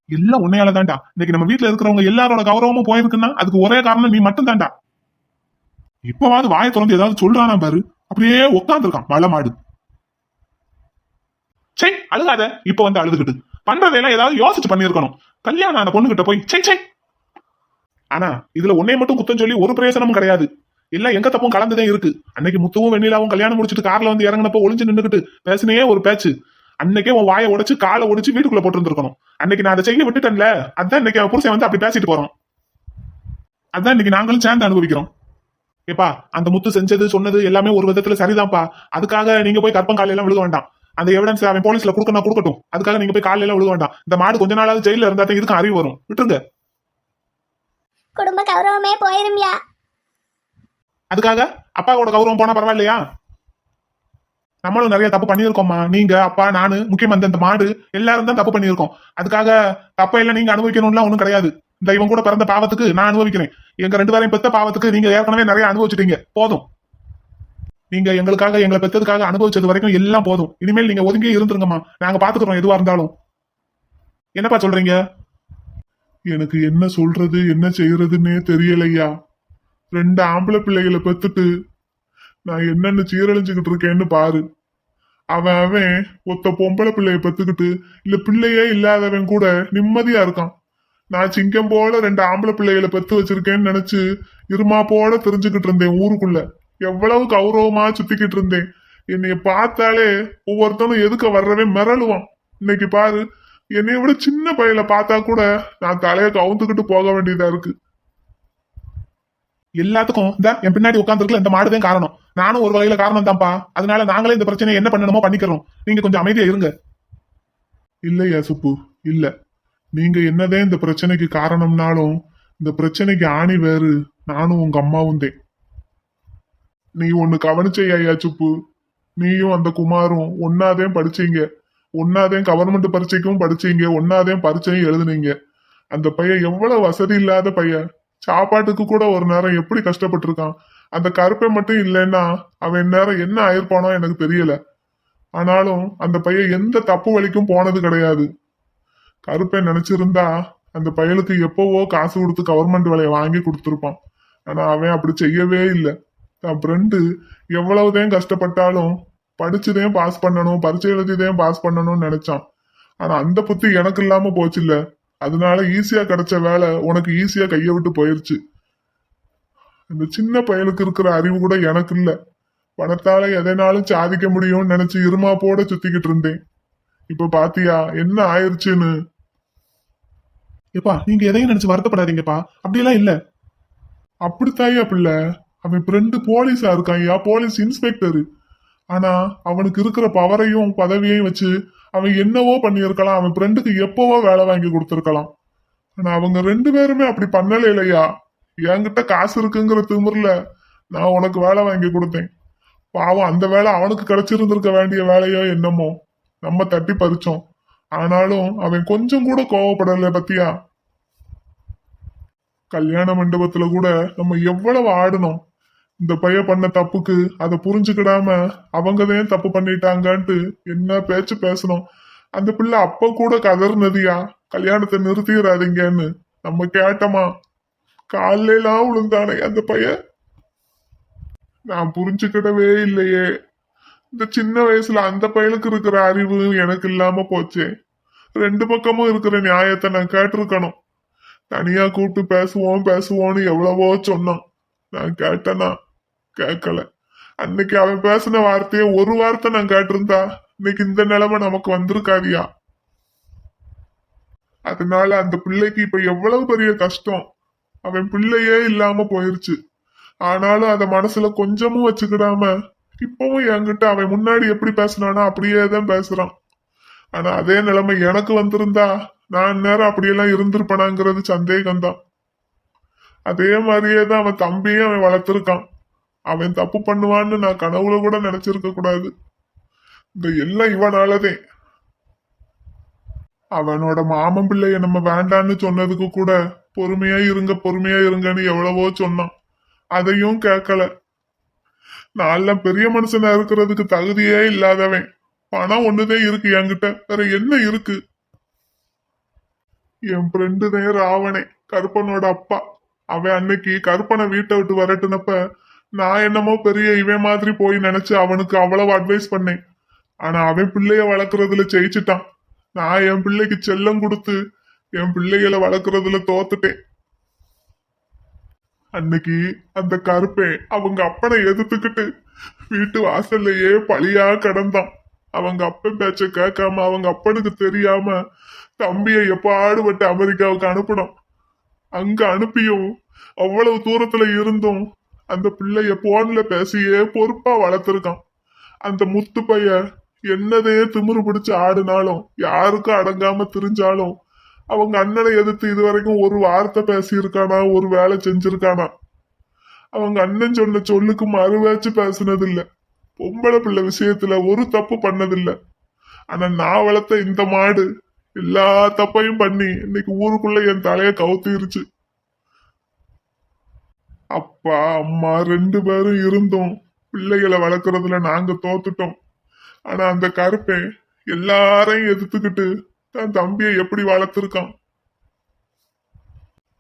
[SPEAKER 9] எல்லாம் உன்னையால தான்டா. இன்னைக்கு நம்ம வீட்டுல இருக்கிறவங்க எல்லாரோட கௌரவமும் போயிருக்குன்னா அதுக்கு ஒரே காரணம் நீ மட்டும் தான்டா இப்பவாவது வாயை திறந்து ஏதாவது சொல்றானா பாரு. அப்படியே உட்காந்துருக்கான் மலை மாடு சே அழுகாத. இப்ப வந்து அழுதுகிட்டு. பண்றதையெல்லாம் ஏதாவது யோசிச்சு பண்ணிருக்கணும் கல்யாணம் அந்த பொண்ணுகிட்ட போய் சே சே ஆனா இதுல உன்னைய மட்டும் குத்தம் சொல்லி ஒரு பிரயோசனமும் கிடையாது. இல்ல எங்க தப்பும் கலந்துதான் இருக்கு. அன்னைக்கு முத்துவும் வெண்ணிலாவும் கல்யாணம் முடிச்சிட்டு கார்ல வந்து இறங்கினப்ப ஒளிஞ்சு நின்னுகிட்டு பேசினே ஒரு பேச்சு. அன்னைக்கே உன் வாயை உடைச்சு காலை உடைச்சு வீட்டுக்குள்ள போட்டுருந்துருக்கணும். அன்னைக்கு நான் அதை செய்ய விட்டுட்டேன்ல. அதான் இன்னைக்கு அவன் புருஷன் வந்து அப்படி பேசிட்டு போறோம் அதான் இன்னைக்கு நாங்களும் சேர்ந்து அனுபவிக்கிறோம். ஏப்பா அந்த முத்து செஞ்சது சொன்னது எல்லாமே ஒரு விதத்துல சரிதான்ப்பா. அதுக்காக நீங்க போய் கற்பம் காலையில எல்லாம் விழுக வேண்டாம். அந்த எவிடன்ஸ் அவன் போலீஸ்ல கொடுக்கணும் கொடுக்கட்டும். அதுக்காக நீங்க போய் காலையில விழுக வேண்டாம். இந்த மாடு கொஞ்ச நாளாவது ஜெயில இருந்தா இதுக்கு இதுக்கும் அறிவு வரும். விட்டுருங்க.
[SPEAKER 4] குடும்ப கௌரவமே போயிருமியா.
[SPEAKER 9] அதுக்காக அப்பாவோட கௌரவம் போனா பரவாயில்லையா? நம்மளும் நிறைய தப்பு பண்ணியிருக்கோம்மா. நீங்க அப்பா நானு முக்கியமா இந்த மாடு எல்லாரும் தான் தப்பு பண்ணியிருக்கோம். அதுக்காக தப்ப எல்லாம் நீங்க அனுபவிக்கணும்லாம் ஒண்ணும் கிடையாது. இந்த இவன் கூட பிறந்த பாவத்துக்கு நான் அனுபவிக்கிறேன். எங்க ரெண்டு பேரையும் பெத்த பாவத்துக்கு நீங்க ஏற்கனவே நிறைய அனுபவிச்சிட்டீங்க. போதும். நீங்க எங்களுக்காக எங்களை பெத்ததுக்காக அனுபவிச்சது வரைக்கும் எல்லாம் போதும். இனிமேல் நீங்க ஒதுங்கி இருந்துருங்கம்மா. நாங்க பாத்துக்கிறோம் எதுவா இருந்தாலும். என்னப்பா சொல்றீங்க?
[SPEAKER 3] எனக்கு என்ன சொல்றது என்ன செய்யறதுன்னே தெரியலையா? ரெண்டு ஆம்பளை பிள்ளைகளை பெத்துட்டு நான் என்னென்ன சீரழிஞ்சுக்கிட்டு இருக்கேன்னு பாரு. அவன் அவன் ஒத்த பொம்பளை பிள்ளைய பெத்துக்கிட்டு இல்ல பிள்ளையே இல்லாதவன் கூட நிம்மதியா இருக்கான். நான் சிங்கம் போல ரெண்டு ஆம்பளை பிள்ளைகளை பெத்து வச்சிருக்கேன்னு நினைச்சு இருமா போல தெரிஞ்சுக்கிட்டு இருந்தேன் ஊருக்குள்ள. எவ்வளவு கௌரவமா சுத்திக்கிட்டு இருந்தேன். என்னைய பார்த்தாலே ஒவ்வொருத்தனும் எதுக்க வர்றவே மிரளுவான். இன்னைக்கு பாரு என்னைய விட சின்ன பையில பார்த்தா கூட நான் தலையை கவுந்துக்கிட்டு போக வேண்டியதா இருக்கு.
[SPEAKER 9] எல்லாத்துக்கும் இந்த என் பின்னாடி உட்காந்துருக்குல இந்த மாடுதான் காரணம். நானும் ஒரு வகையில காரணம் தான்ப்பா. அதனால நாங்களே இந்த பிரச்சனையை என்ன பண்ணணுமோ பண்ணிக்கிறோம். நீங்க கொஞ்சம் அமைதியா இருங்க.
[SPEAKER 3] இல்லையா சுப்பு? இல்ல. நீங்க என்னதான் இந்த பிரச்சனைக்கு காரணம்னாலும் இந்த பிரச்சனைக்கு ஆணி வேறு. நானும் உங்க அம்மாவும் தான். நீ ஒண்ணு கவனிச்சையா சுப்பு. நீயும் அந்த குமாரும் ஒன்னாதான் படிச்சீங்க. ஒன்னாதான் கவர்மெண்ட் பரீட்சைக்கும் படிச்சீங்க. ஒன்னாதான் பரீட்சையும் எழுதுனீங்க. அந்த பையன் எவ்வளவு வசதி இல்லாத பையன். சாப்பாட்டுக்கு கூட ஒரு நேரம் எப்படி கஷ்டப்பட்டிருக்கான்? அந்த கருப்பை மட்டும் இல்லைன்னா அவன் நேரம் என்ன ஆயிருப்பானோ எனக்கு தெரியல. ஆனாலும் அந்த பையன் எந்த தப்பு வழிக்கும் போனது கிடையாது. கருப்பை நினைச்சிருந்தா அந்த பயலுக்கு எப்பவோ காசு கொடுத்து கவர்மெண்ட் வேலையை வாங்கி கொடுத்துருப்பான். ஆனா அவன் அப்படி செய்யவே இல்லை. என் ஃப்ரெண்டு எவ்வளவுதான் கஷ்டப்பட்டாலும் படிச்சதையும் பாஸ் பண்ணணும் பரிச்சை எழுதியதையும் பாஸ் பண்ணணும்னு நினைச்சான். ஆனா அந்த புத்தி எனக்கு இல்லாம போச்சு இல்லை அதனால ஈஸியா கிடைச்ச வேலை உனக்கு ஈஸியா கையை விட்டு போயிருச்சு. இந்த சின்ன பயலுக்கு இருக்கிற அறிவு கூட எனக்கு இல்ல. பணத்தால எதனாலும் சாதிக்க முடியும்னு நினைச்சு இருமாப்போட சுத்திக்கிட்டு இருந்தேன். இப்ப பாத்தியா என்ன ஆயிருச்சுன்னு?
[SPEAKER 6] எப்பா நீங்க எதையும் நினைச்சு வருத்தப்படாதீங்கப்பா. அப்படியெல்லாம் இல்ல.
[SPEAKER 3] அப்படித்தாயா பிள்ளை? அவன் ஃப்ரெண்டு போலீஸா இருக்கான்யா போலீஸ் இன்ஸ்பெக்டர் ஆனா அவனுக்கு இருக்கிற பவரையும் பதவியையும் வச்சு அவன் என்னவோ பண்ணியிருக்கலாம். அவன் ஃப்ரெண்டுக்கு எப்பவோ வேலை வாங்கி கொடுத்துருக்கலாம். ஆனா அவங்க ரெண்டு பேருமே அப்படி பண்ணல இல்லையா? என்கிட்ட காசு இருக்குங்கிற திமிர்ல நான் உனக்கு வேலை வாங்கி கொடுத்தேன். பாவம் அந்த வேலை அவனுக்கு கிடைச்சிருந்திருக்க வேண்டிய வேலையோ என்னமோ. நம்ம தட்டி பறிச்சோம். ஆனாலும் அவன் கொஞ்சம் கூட கோவப்படல பத்தியா? கல்யாண மண்டபத்துல கூட நம்ம எவ்வளவு ஆடணும் இந்த பையன் பண்ண தப்புக்கு அதை புரிஞ்சுக்கிடாம அவங்கதான் தப்பு பண்ணிட்டாங்கன்ட்டு என்ன பேச்சு பேசணும்? அந்த பிள்ளை அப்ப கூட கதர்னதியா கல்யாணத்தை நிறுத்திடாதீங்கன்னு. நம்ம கேட்டோமா? காலையெல்லாம் விழுந்தானே அந்த பையன்? நான் புரிஞ்சுக்கிடவே இல்லையே. இந்த சின்ன வயசுல அந்த பையனுக்கு இருக்கிற அறிவு எனக்கு இல்லாம போச்சே. ரெண்டு பக்கமும் இருக்கிற நியாயத்தை நான் கேட்டிருக்கணும். தனியா கூப்பிட்டு பேசுவோம் பேசுவோம்னு எவ்வளவோ சொன்னான். நான் கேட்டேனா? கேட்கல. அன்னைக்கு அவன் பேசின வார்த்தைய ஒரு வார்த்தை நான் கேட்டிருந்தா இன்னைக்கு இந்த நிலைமை நமக்கு வந்திருக்காதியா? அதனால அந்த பிள்ளைக்கு இப்ப எவ்வளவு பெரிய கஷ்டம். அவன் பிள்ளையே இல்லாம போயிருச்சு. ஆனாலும் அத மனசுல கொஞ்சமும் வச்சுக்கிடாம இப்பவும் என்கிட்ட அவன் முன்னாடி எப்படி பேசினானோ அப்படியே தான் பேசுறான். ஆனா அதே நிலைமை எனக்கு வந்திருந்தா நான் நேரம் அப்படியெல்லாம் இருந்திருப்பனாங்கிறது சந்தேகம்தான். அதே மாதிரியே தான் அவன் தம்பியும் அவன் வளர்த்துருக்கான். அவன் தப்பு பண்ணுவான்னு நான் கனவுல கூட நினைச்சிருக்க கூடாது. இந்த எல்லாம் இவனாலதே. அவனோட மாமன் பிள்ளைய நம்ம வேண்டான்னு சொன்னதுக்கு கூட பொறுமையா இருங்க பொறுமையா இருங்கன்னு எவ்வளவோ சொன்னான். அதையும் கேட்கல. நான்லாம் பெரிய மனுஷனா இருக்கிறதுக்கு தகுதியே இல்லாதவன். பணம் ஒண்ணுதான் இருக்கு என்கிட்ட. வேற என்ன இருக்கு? என் ஃப்ரெண்டு தான் ராவணே கருப்பனோட அப்பா. அவன் அன்னைக்கு கருப்பனை வீட்டை விட்டு வரட்டுனப்ப நான் என்னமோ பெரிய இவன் மாதிரி போய் நினைச்சு அவனுக்கு அவ்வளவு அட்வைஸ் பண்ணேன். ஆனா அவன் பிள்ளைய வளர்க்கறதுல ஜெயிச்சுட்டான். நான் என் பிள்ளைக்கு செல்லம் கொடுத்து என் பிள்ளைகளை வளர்க்கறதுல தோத்துட்டேன். அன்னைக்கு அந்த கருப்பேன் அவங்க அப்பனை எதிர்த்துக்கிட்டு வீட்டு வாசல்லையே பழியா கிடந்தான். அவங்க அப்பன் பேச்ச கேட்காம அவங்க அப்பனுக்கு தெரியாம தம்பியை எப்பாடுபட்டு அமெரிக்காவுக்கு அனுப்பணும் அங்க அனுப்பியும் அவ்வளவு தூரத்துல இருந்தும் அந்த பிள்ளைய போன்ல பேசியே பொறுப்பா வளர்த்துருக்கான். அந்த முத்து பைய என்னதையே திமிரு பிடிச்சு ஆடினாலும் யாருக்கும் அடங்காம திரிஞ்சாலும் அவங்க அண்ணனை எதிர்த்து இதுவரைக்கும் ஒரு வார்த்தை பேசியிருக்கானா ஒரு வேலை செஞ்சிருக்கானா? அவங்க அண்ணன் சொன்ன சொல்லுக்கு மறுவேச்சு பேசினதில்ல. பொம்பளை பிள்ளை விஷயத்துல ஒரு தப்பு பண்ணதில்ல. ஆனா நான் வளர்த்த இந்த மாடு எல்லா தப்பையும் பண்ணி இன்னைக்கு ஊருக்குள்ள என் தலைய கவுத்திருச்சு. அப்பா அம்மா ரெண்டு பேரும் இருந்தோம். பிள்ளைகளை வளர்க்கறதுல நாங்க தோத்துட்டோம். ஆனா அந்த கருப்பேன் எல்லாரையும் எதிர்த்துக்கிட்டு தன் தம்பியை எப்படி வளர்த்துருக்கான்?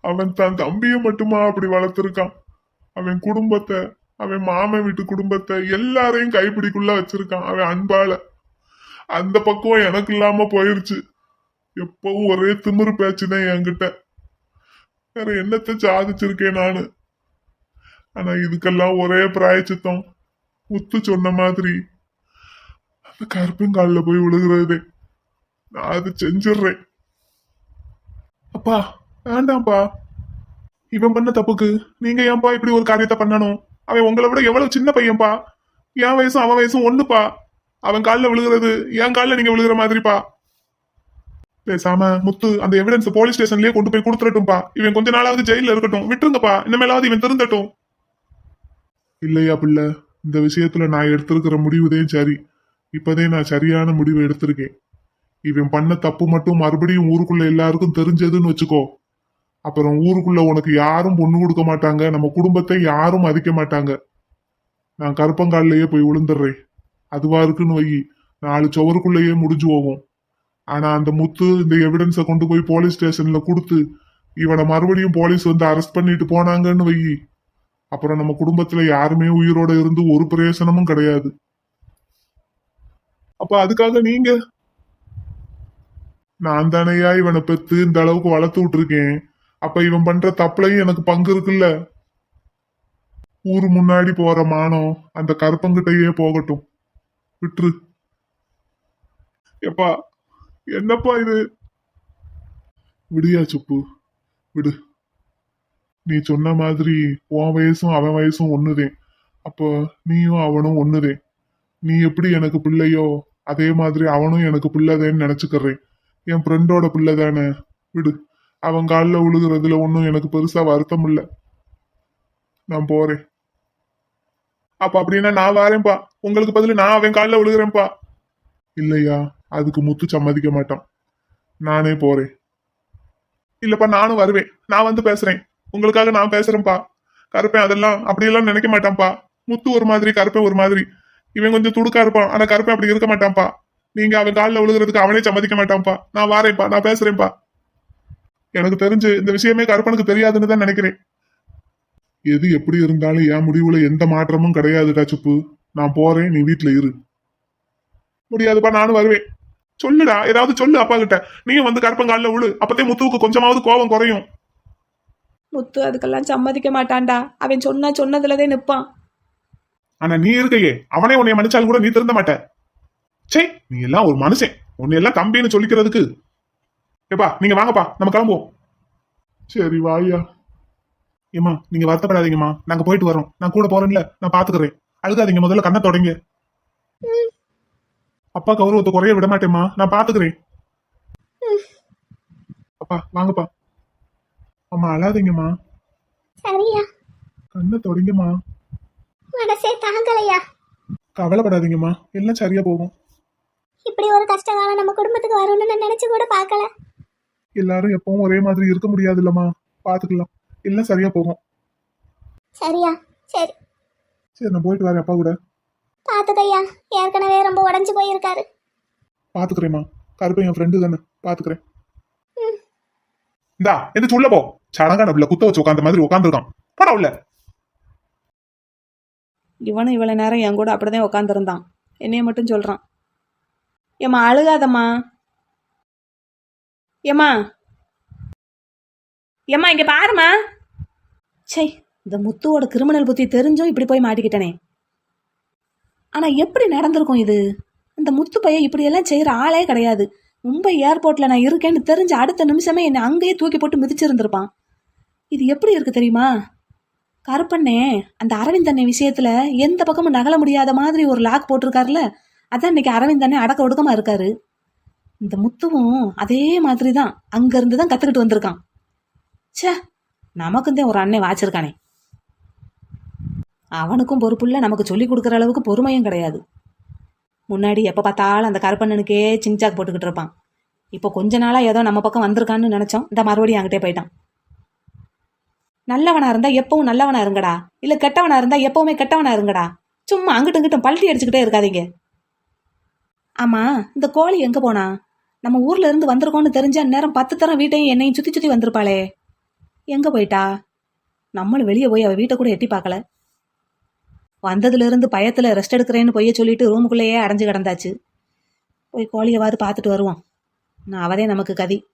[SPEAKER 3] அவன் தன் தம்பியை மட்டுமா அப்படி வளர்த்துருக்கான்? அவன் குடும்பத்தை அவன் மாமன் வீட்டு குடும்பத்தை எல்லாரையும் கைப்பிடிக்குள்ள வச்சிருக்கான் அவன் அன்பால. அந்த பக்கம் எனக்கு இல்லாம போயிருச்சு. எப்பவும் ஒரே திமிரு பேச்சுதான் என்கிட்ட. வேற என்னத்தை சாதிச்சிருக்கேன் நானு? ஆனா இதுக்கெல்லாம் ஒரே பிராயச்சித்தம். முத்து சொன்ன மாதிரி. அந்த கருப்பங்காலில் போய் விழுகிறதே நான் அது செஞ்சிடுறேன்
[SPEAKER 6] அப்பா வேண்டாம்ப்பா இவன் பண்ண தப்புக்கு நீங்க ஏன்பா இப்படி ஒரு காரியத்தை பண்ணணும்? அவன் உங்களை விட எவ்வளவு சின்ன பையன்பா? என் வயசும் அவன் வயசும் ஒண்ணுப்பா. அவன் காலில் விழுகிறது என் காலில் நீங்க விழுகிற மாதிரிப்பா. பேசாம முத்து அந்த எவிடன்ஸ் போலீஸ் ஸ்டேஷன்லயே கொண்டு போய் கொடுத்துடட்டும்பா. இவன் கொஞ்ச நாளாவது ஜெயில இருக்கட்டும். விட்டுருங்கப்பா. இனிமேலாவது இவன் திருந்தட்டும்.
[SPEAKER 3] இல்லையா பிள்ளை? இந்த விஷயத்துல நான் எடுத்திருக்கிற முடிவுதே சரி. இப்பதே நான் சரியான முடிவு எடுத்திருக்கேன். இவன் பண்ண தப்பு மட்டும் மறுபடியும் ஊருக்குள்ள எல்லாருக்கும் தெரிஞ்சதுன்னு வச்சுக்கோ. அப்புறம் ஊருக்குள்ள உனக்கு யாரும் பொண்ணு கொடுக்க மாட்டாங்க. நம்ம குடும்பத்தை யாரும் மதிக்க மாட்டாங்க. நான் கருப்பங்கால்லையே போய் விழுந்துடுறேன். அதுவா இருக்குன்னு வை. நாலு சுவருக்குள்ளேயே முடிஞ்சு போகும். ஆனா அந்த முத்து இந்த எவிடன்ஸை கொண்டு போய் போலீஸ் ஸ்டேஷன்ல கொடுத்து இவனை மறுபடியும் போலீஸ் வந்து அரெஸ்ட் பண்ணிட்டு போனாங்கன்னு வை. அப்புறம் நம்ம குடும்பத்துல யாருமே உயிரோட இருந்து ஒரு பிரயோசனமும் கிடையாது.
[SPEAKER 9] அப்ப அதுக்காக நீங்க?
[SPEAKER 3] நான் தானையா இவனை பெத்து இந்த அளவுக்கு வளர்த்து விட்டுருக்கேன். அப்ப இவன் பண்ற தப்புலையும் எனக்கு பங்கு இருக்குல்ல? ஊர் முன்னாடி போற மானம் அந்த கருப்பங்கிட்டயே போகட்டும். விட்டுரு எப்பா என்னப்பா இது? விடியா சுப்பு. விடு. நீ சொன்ன மாதிரி உன் வயசும் அவன் வயசும் ஒண்ணுதேன் அப்போ நீயும் அவனும் ஒண்ணுதேன் நீ எப்படி எனக்கு பிள்ளையோ அதே மாதிரி அவனும் எனக்கு பிள்ளைதேன்னு நினைச்சுக்கிறேன் என் ஃப்ரெண்டோட பிள்ளை தானே விடு. அவன் காலில் விழுகிறதுல ஒன்றும் எனக்கு பெருசா வருத்தம் இல்லை. நான் போறேன்.
[SPEAKER 9] அப்ப அப்படின்னா நான் வரேன்ப்பா. உங்களுக்கு பதில் நான் அவன் காலில் விழுகிறேன்ப்பா
[SPEAKER 3] இல்லையா? அதுக்கு முத்து சம்மதிக்க மாட்டான். நானே போறேன்.
[SPEAKER 9] இல்லப்பா நானும் வருவேன். நான் வந்து பேசுறேன். உங்களுக்காக நான் பேசுறேன்ப்பா. கருப்பேன் அதெல்லாம் அப்படியெல்லாம் நினைக்க மாட்டான்ப்பா. முத்து ஒரு மாதிரி கருப்பேன் ஒரு மாதிரி. இவன் கொஞ்சம் துடுக்கா இருப்பான். ஆனா கருப்பேன் அப்படி இருக்க மாட்டான்ப்பா. நீங்க அவன் காலில் விழுகிறதுக்கு அவனே சம்மதிக்க மாட்டான்ப்பா. நான் வாரேன்ப்பா. நான் பேசுறேன்ப்பா. எனக்கு தெரிஞ்சு இந்த விஷயமே கருப்பனுக்கு தெரியாதுன்னு தான் நினைக்கிறேன்.
[SPEAKER 3] எது எப்படி இருந்தாலும் என் முடிவுல எந்த மாற்றமும் கிடையாதுடா சுப்பு. நான் போறேன். நீ வீட்டுல இரு.
[SPEAKER 9] முடியாதுப்பா. நானும் வருவேன். சொல்லுடா. ஏதாவது சொல்லு அப்பா கிட்ட நீயும் வந்து கருப்பங்காலில் விழு. அப்பத்தே முத்துவுக்கு கொஞ்சமாவது கோபம் குறையும்.
[SPEAKER 10] முத்து அதுக்கெல்லாம் சம்மதிக்க மாட்டான்டா. அவன் சொன்னா சொன்னதுலதே நிப்பான்.
[SPEAKER 9] ஆனா நீ இருக்கையே அவனே உன்னை மன்னிச்சாலும் கூட நீ திருந்த மாட்ட. சே நீ எல்லாம் ஒரு மனுஷன். உன்னை எல்லாம் தம்பின்னு சொல்லிக்கிறதுக்கு. ஏப்பா நீங்க வாங்கப்பா நம்ம கிளம்புவோம்.
[SPEAKER 3] சரி வாயா
[SPEAKER 9] ஏம்மா நீங்க வருத்தப்படாதீங்கம்மா. நாங்க போயிட்டு வரோம் நான் கூட போறேன்ல நான் பாத்துக்கிறேன். அழுகாதீங்க முதல்ல கண்ணை தொடங்க. அப்பா கௌரவத்தை குறைய விட மாட்டேம்மா நான் பாத்துக்கிறேன். அப்பா வாங்கப்பா. அம்மா அழாதீங்கம்மா.
[SPEAKER 4] சரியா
[SPEAKER 9] கண்ணை தொடங்கம்மா.
[SPEAKER 4] மனசே தாங்கலையா?
[SPEAKER 9] கவலைப்படாதீங்கம்மா. எல்லாம் சரியா போகும்.
[SPEAKER 4] இப்படி ஒரு கஷ்ட காலம் நம்ம குடும்பத்துக்கு வரும்னு நான் நினைச்சு கூட பார்க்கல.
[SPEAKER 9] எல்லாரும் எப்பவும் ஒரே மாதிரி இருக்க முடியாது இல்லம்மா பாத்துக்கலாம் எல்லாம் சரியா போகும்.
[SPEAKER 4] சரியா? சரி.
[SPEAKER 9] சரி நான் போயிட்டு வரேன். அப்பா கூட.
[SPEAKER 4] பார்த்துக்கையா ஏற்கனவே ரொம்ப உடஞ்சு போயிருக்காரு.
[SPEAKER 9] பாத்துக்கிறேம்மா கருப்பன் என் ஃப்ரெண்டு தானே. பாத்துக்கிறேன் இந்தா எந்த உள்ள போ. சடங்கான உள்ள குத்த வச்சு உட்காந்த மாதிரி உட்காந்துருக்கான் போடா உள்ள.
[SPEAKER 10] இவனும் இவ்வளவு நேரம் என் கூட அப்படிதான் உட்காந்துருந்தான் என்னைய மட்டும் சொல்றான். ஏம்மா அழுகாதம்மா. ஏம்மா. ஏம்மா இங்க பாரும்மா. சே இந்த முத்துவோட கிரிமினல் புத்தி தெரிஞ்சும் இப்படி போய் மாட்டிக்கிட்டனே. ஆனா எப்படி நடந்திருக்கும் இது? இந்த முத்து பையன் இப்படி எல்லாம் செய்யற ஆளே கிடையாது. மும்பை ஏர்போர்ட்ல நான் இருக்கேன்னு தெரிஞ்ச அடுத்த நிமிஷமே என்னை அங்கேயே தூக்கி போட்டு மிதிச்சிருந்திருப்பான். இது எப்படி இருக்கு தெரியுமா? கருப்பண்ணே அந்த அரவிந்த் அண்ணே விஷயத்துல எந்த பக்கமும் நகல முடியாத மாதிரி ஒரு லாக் போட்டிருக்காருல அதான் இன்னைக்கு அரவிந்த் அண்ணே அடக்க ஒடுக்கமா இருக்காரு. இந்த முத்துவும் அதே மாதிரி தான் அங்கேருந்து தான் கத்துக்கிட்டு வந்திருக்கான். சே நமக்கும் தான் ஒரு அண்ணன் வாச்சிருக்கானே. அவனுக்கும் பொறுப்புள்ள நமக்கு சொல்லி கொடுக்குற அளவுக்கு பொறுமையும் கிடையாது. முன்னாடி எப்போ பார்த்தாலும் அந்த கருப்பண்ணனுக்கே சிங்சாக் போட்டுக்கிட்டு இருப்பான். இப்போ கொஞ்ச நாளாக ஏதோ நம்ம பக்கம் வந்திருக்கான்னு நினச்சோம். இந்த மறுபடியும் அங்கிட்டே போயிட்டான். நல்லவனாக இருந்தால் எப்பவும் நல்லவனாக இருங்கடா. இல்லை கெட்டவனாக இருந்தால் எப்பவுமே கெட்டவனாக இருங்கடா. சும்மா அங்கிட்டும் இங்கிட்டும் பல்ட்டி அடிச்சுக்கிட்டே இருக்காதீங்க. ஆமாம் இந்த கோழி எங்கே போனா? நம்ம ஊர்ல இருந்து வந்திருக்கோம்னு தெரிஞ்ச நேரம் பத்து தரம் வீட்டையும் என்னையும் சுற்றி சுற்றி வந்திருப்பாளே. எங்கே போயிட்டா? நம்மளும் வெளியே போய் அவள் வீட்டை கூட எட்டி பார்க்கல. வந்ததுலேருந்து பயத்தில் ரெஸ்ட் எடுக்கிறேன்னு பொய்ய சொல்லிட்டு ரூமுக்குள்ளேயே அடைஞ்சு கிடந்தாச்சு. போய் கோழியவாது பார்த்துட்டு வருவோம். நான் அவதே நமக்கு கதி.